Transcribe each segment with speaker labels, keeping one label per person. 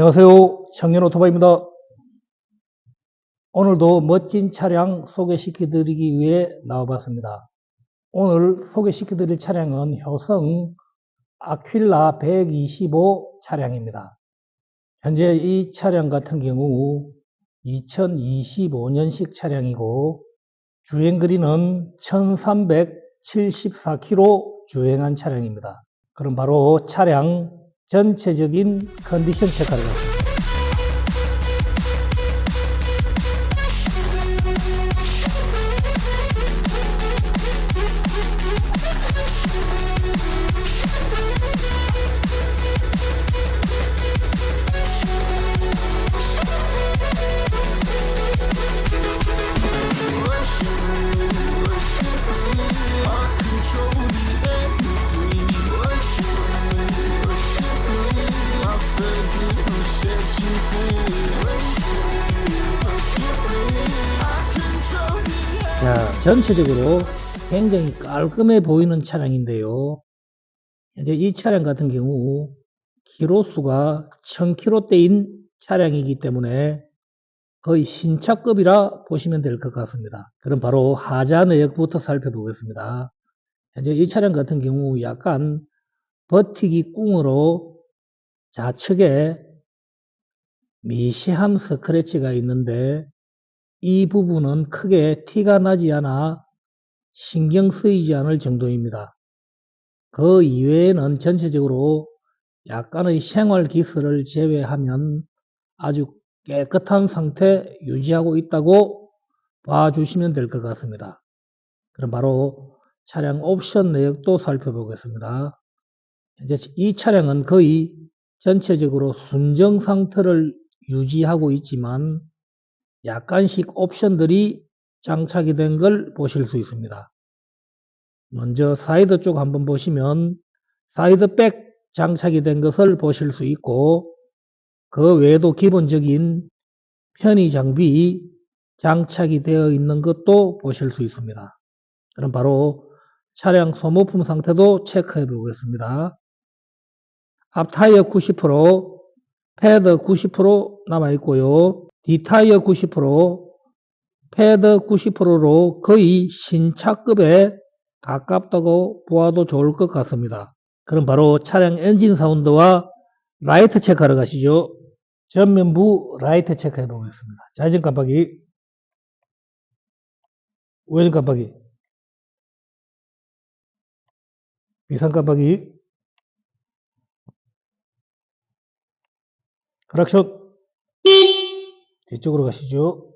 Speaker 1: 안녕하세요. 청년 오토바이입니다. 오늘도 멋진 차량 소개시켜 드리기 위해 나와봤습니다. 오늘 소개시켜 드릴 차량은 효성 아퀼라 125 차량입니다. 현재 이 차량 같은 경우 2025년식 차량이고 주행거리는 1374km 주행한 차량입니다. 그럼 바로 차량 전체적인 컨디션 체크를 하겠습니다. 자, 전체적으로 굉장히 깔끔해 보이는 차량인데요. 현재 이 차량 같은 경우 키로수가 1000km대인 차량이기 때문에 거의 신차급이라 보시면 될 것 같습니다. 그럼 바로 하자 내역부터 살펴보겠습니다. 현재 이 차량 같은 경우 약간 버티기 꿍으로 좌측에 미시한 스크래치가 있는데 이 부분은 크게 티가 나지 않아 신경 쓰이지 않을 정도입니다. 그 이외에는 전체적으로 약간의 생활 기스를 제외하면 아주 깨끗한 상태 유지하고 있다고 봐주시면 될 것 같습니다. 그럼 바로 차량 옵션 내역도 살펴보겠습니다. 이제 이 차량은 거의 전체적으로 순정 상태를 유지하고 있지만 약간씩 옵션들이 장착이 된 걸 보실 수 있습니다. 먼저 사이드 쪽 한번 보시면 사이드 백 장착이 된 것을 보실 수 있고 그 외에도 기본적인 편의 장비 장착이 되어 있는 것도 보실 수 있습니다. 그럼 바로 차량 소모품 상태도 체크해 보겠습니다. 앞 타이어 90%, 패드 90% 남아 있고요. 뒷타이어 90%, 패드 90%로 거의 신차급에 가깝다고 보아도 좋을 것 같습니다. 그럼 바로 차량 엔진 사운드와 라이트 체크하러 가시죠. 전면부 라이트 체크해 보겠습니다. 좌회전 깜빡이, 우회전 깜빡이, 비상 깜빡이, 크락션, 뒤쪽으로 가시죠.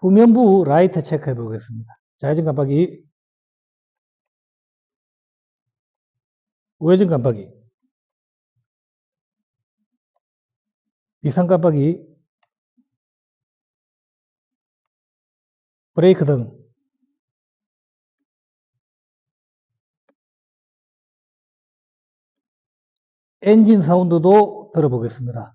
Speaker 1: 후면부 라이트 체크해 보겠습니다. 좌회전 깜빡이, 우회전 깜빡이, 비상 깜빡이, 브레이크 등, 엔진 사운드도 들어보겠습니다.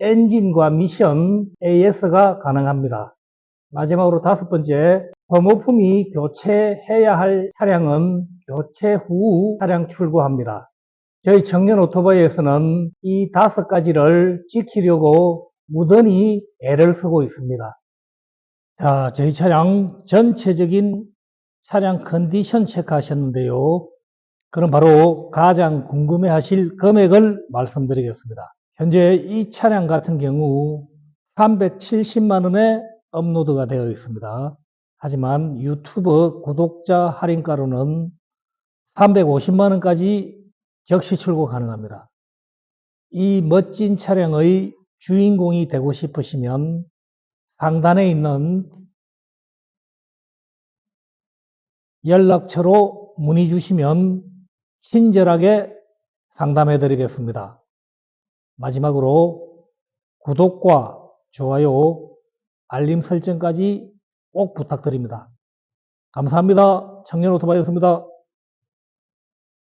Speaker 1: 엔진과 미션 AS가 가능합니다. 마지막으로 다섯 번째, 소모품이 교체해야 할 차량은 교체 후 차량 출고합니다. 저희 청년 오토바이에서는 이 다섯 가지를 지키려고 무던히 애를 쓰고 있습니다. 자, 저희 차량 전체적인 차량 컨디션 체크하셨는데요. 그럼 바로 가장 궁금해 하실 금액을 말씀드리겠습니다. 현재 이 차량 같은 경우 370만 원에 업로드가 되어 있습니다. 하지만 유튜브 구독자 할인가로는 350만 원까지 적시 출고 가능합니다. 이 멋진 차량의 주인공이 되고 싶으시면 상단에 있는 연락처로 문의 주시면 친절하게 상담해 드리겠습니다. 마지막으로 구독과 좋아요, 알림 설정까지 꼭 부탁드립니다. 감사합니다. 청년 오토바이였습니다.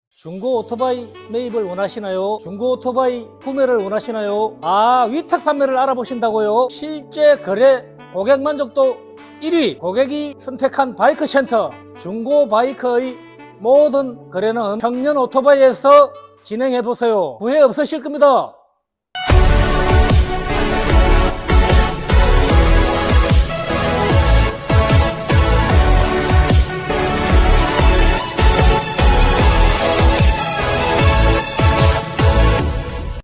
Speaker 1: 중고 오토바이 매입을 원하시나요? 중고 오토바이 구매를 원하시나요? 아, 위탁 판매를 알아보신다고요? 실제 거래 고객 만족도 1위 고객이 선택한 바이크 센터 중고 바이크의 모든 거래는 청년 오토바이에서 진행해 보세요. 후회 없으실 겁니다.